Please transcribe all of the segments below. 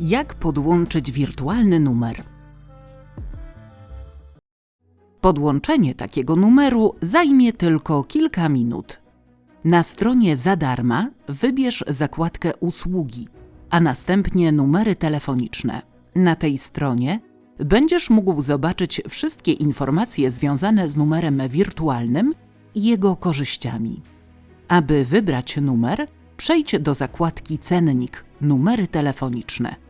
Jak podłączyć wirtualny numer? Podłączenie takiego numeru zajmie tylko kilka minut. Na stronie za darma wybierz zakładkę Usługi, a następnie numery telefoniczne. Na tej stronie będziesz mógł zobaczyć wszystkie informacje związane z numerem wirtualnym i jego korzyściami. Aby wybrać numer, przejdź do zakładki Cennik Numery telefoniczne.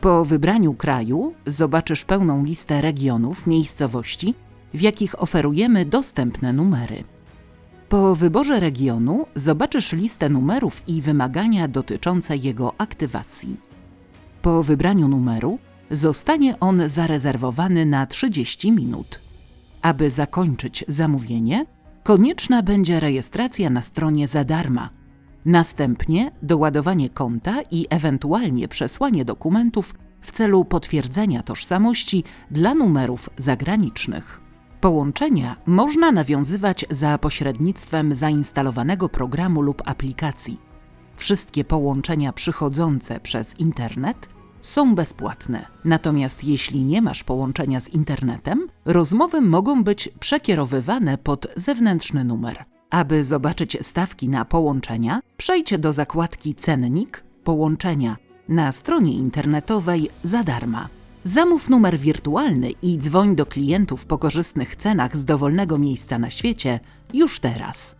Po wybraniu kraju zobaczysz pełną listę regionów, miejscowości, w jakich oferujemy dostępne numery. Po wyborze regionu zobaczysz listę numerów i wymagania dotyczące jego aktywacji. Po wybraniu numeru zostanie on zarezerwowany na 30 minut. Aby zakończyć zamówienie, konieczna będzie rejestracja na stronie za darma. Następnie doładowanie konta i ewentualnie przesłanie dokumentów w celu potwierdzenia tożsamości dla numerów zagranicznych. Połączenia można nawiązywać za pośrednictwem zainstalowanego programu lub aplikacji. Wszystkie połączenia przychodzące przez internet są bezpłatne. Natomiast jeśli nie masz połączenia z internetem, rozmowy mogą być przekierowywane pod zewnętrzny numer. Aby zobaczyć stawki na połączenia, przejdź do zakładki Cennik Połączenia na stronie internetowej za darma. Zamów numer wirtualny i dzwoń do klientów po korzystnych cenach z dowolnego miejsca na świecie już teraz.